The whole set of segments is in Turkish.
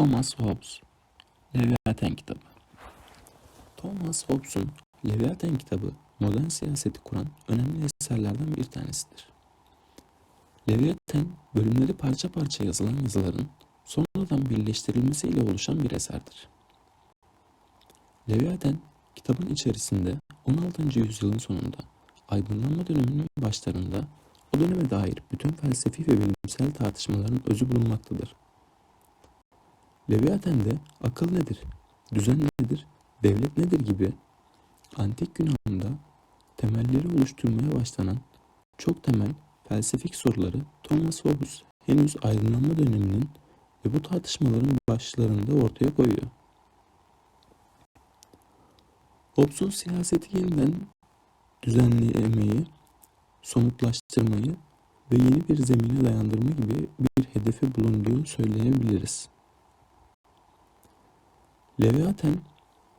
Thomas Hobbes Leviathan kitabı Thomas Hobbes'un Leviathan kitabı modern siyaseti kuran önemli eserlerden bir tanesidir. Leviathan, bölümleri parça parça yazılan yazıların sonradan birleştirilmesiyle oluşan bir eserdir. Leviathan, kitabın içerisinde 16. yüzyılın sonunda, aydınlanma döneminin başlarında o döneme dair bütün felsefi ve bilimsel tartışmaların özü bulunmaktadır. Leviathan'de akıl nedir, düzen nedir, devlet nedir gibi antik Yunan'da temelleri oluşturmaya başlanan çok temel felsefik soruları Thomas Hobbes henüz aydınlanma döneminin ve bu tartışmaların başlarında ortaya koyuyor. Hobbes'un siyaseti yeniden düzenlemeyi, somutlaştırmayı ve yeni bir zemine dayandırma gibi bir hedefi bulunduğu söyleyebiliriz. Leviathan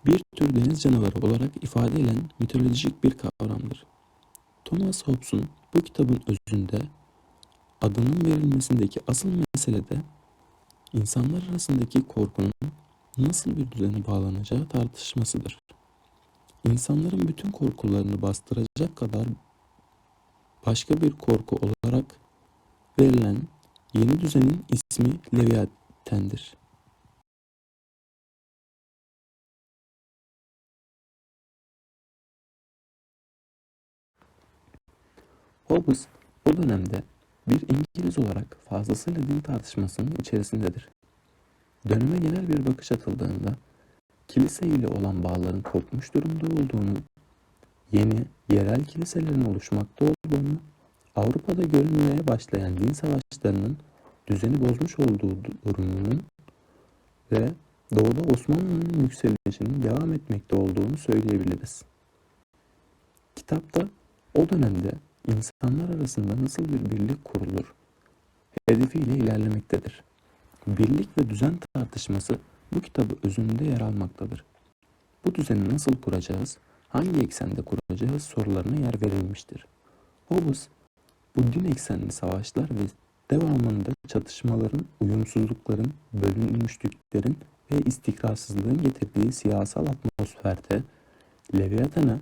bir tür deniz canavarı olarak ifade edilen mitolojik bir kavramdır. Thomas Hobbes'un bu kitabın özünde adının verilmesindeki asıl mesele de insanlar arasındaki korkunun nasıl bir düzene bağlanacağı tartışmasıdır. İnsanların bütün korkularını bastıracak kadar başka bir korku olarak verilen yeni düzenin ismi Leviathan'dir. Hobbes o dönemde bir İngiliz olarak fazlasıyla din tartışmasının içerisindedir. Döneme genel bir bakış atıldığında kilise ile olan bağların kopmuş durumda olduğunu, yeni yerel kiliselerin oluşmakta olduğunu, Avrupa'da görünmeye başlayan din savaşlarının düzeni bozmuş olduğu durumunun ve Doğuda Osmanlı'nın yükselişinin devam etmekte olduğunu söyleyebiliriz. Kitapta o dönemde insanlar arasında nasıl bir birlik kurulur hedefiyle ilerlemektedir. Birlik ve düzen tartışması bu kitabı özünde yer almaktadır. Bu düzeni nasıl kuracağız, hangi eksende kuracağız sorularına yer verilmiştir. Hobbes, bu din eksenli savaşlar ve devamında çatışmaların, uyumsuzlukların, bölünmüşlüklerin ve istikrarsızlığın getirdiği siyasal atmosferde Leviathan'a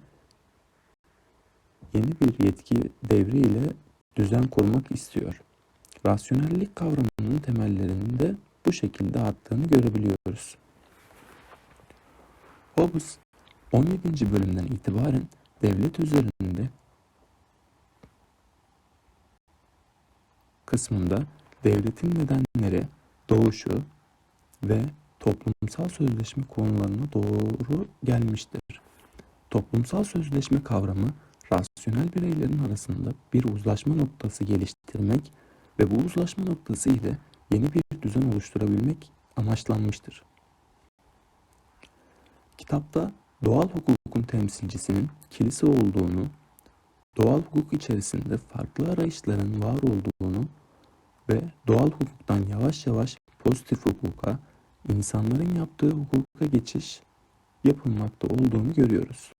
yeni bir yetki devriyle düzen kurmak istiyor. Rasyonellik kavramının temellerinde bu şekilde attığını görebiliyoruz. Hobbes 17. bölümden itibaren devlet üzerinde kısmında devletin nedenleri, doğuşu ve toplumsal sözleşme konularına doğru gelmiştir. Toplumsal sözleşme kavramı rasyonel bireylerin arasında bir uzlaşma noktası geliştirmek ve bu uzlaşma noktası ile yeni bir düzen oluşturabilmek amaçlanmıştır. Kitapta doğal hukukun temsilcisinin kilise olduğunu, doğal hukuk içerisinde farklı arayışların var olduğunu ve doğal hukuktan yavaş yavaş pozitif hukuka, insanların yaptığı hukuka geçiş yapılmakta olduğunu görüyoruz.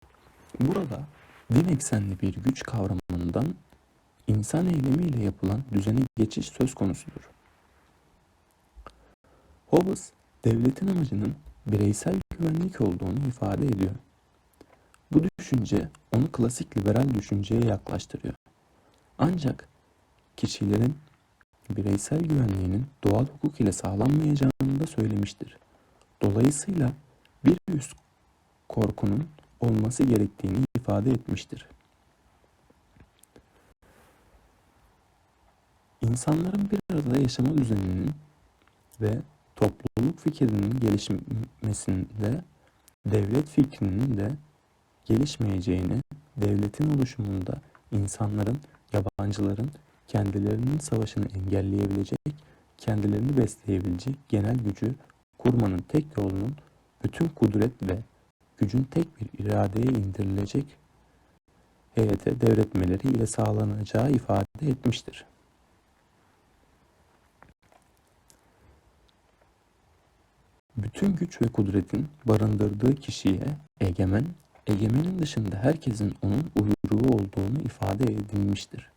Burada din eksenli bir güç kavramından insan eylemiyle yapılan düzene geçiş söz konusudur. Hobbes, devletin amacının bireysel güvenlik olduğunu ifade ediyor. Bu düşünce onu klasik liberal düşünceye yaklaştırıyor. Ancak kişilerin bireysel güvenliğinin doğal hukuk ile sağlanmayacağını da söylemiştir. Dolayısıyla bir üst korkunun olması gerektiğini ifade etmiştir. İnsanların bir arada yaşama düzeninin ve topluluk fikrinin gelişmesinde devlet fikrinin de gelişmeyeceğini, devletin oluşumunda insanların, yabancıların kendilerinin savaşını engelleyebilecek, kendilerini besleyebilecek genel gücü kurmanın tek yolunun bütün kudret ve gücün tek bir iradeye indirilecek heyete devretmeleri ile sağlanacağı ifade etmiştir. Bütün güç ve kudretin barındırdığı kişiye egemen, egemenin dışında herkesin onun uyruğu olduğunu ifade edilmiştir.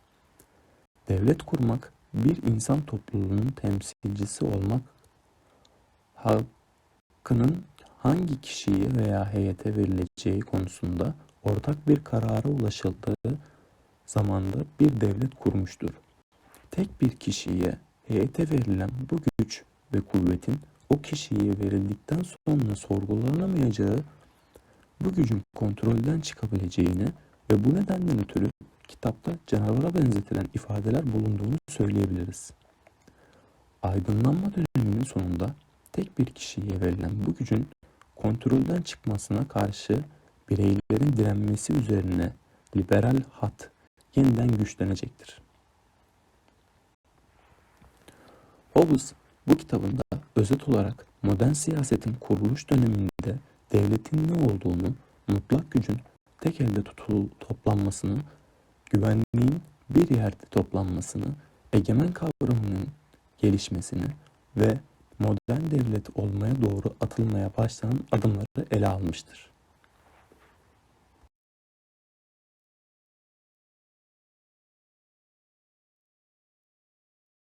Devlet kurmak bir insan topluluğunun temsilcisi olmak halkının hangi kişiye veya heyete verileceği konusunda ortak bir karara ulaşıldığı zamanda bir devlet kurmuştur. Tek bir kişiye, heyete verilen bu güç ve kuvvetin o kişiye verildikten sonra sorgulanamayacağı, bu gücün kontrolden çıkabileceğini ve bu nedenden ötürü kitapta canavara benzetilen ifadeler bulunduğunu söyleyebiliriz. Aydınlanma döneminin sonunda tek bir kişiye verilen bu gücün kontrolden çıkmasına karşı bireylerin direnmesi üzerine liberal hat yeniden güçlenecektir. Hobbes bu kitabında özet olarak modern siyasetin kuruluş döneminde devletin ne olduğunu, mutlak gücün tek elde tutul toplanmasını, güvenliğin bir yerde toplanmasını, egemen kavramının gelişmesini ve modern devlet olmaya doğru atılmaya başlanan adımları ele almıştır.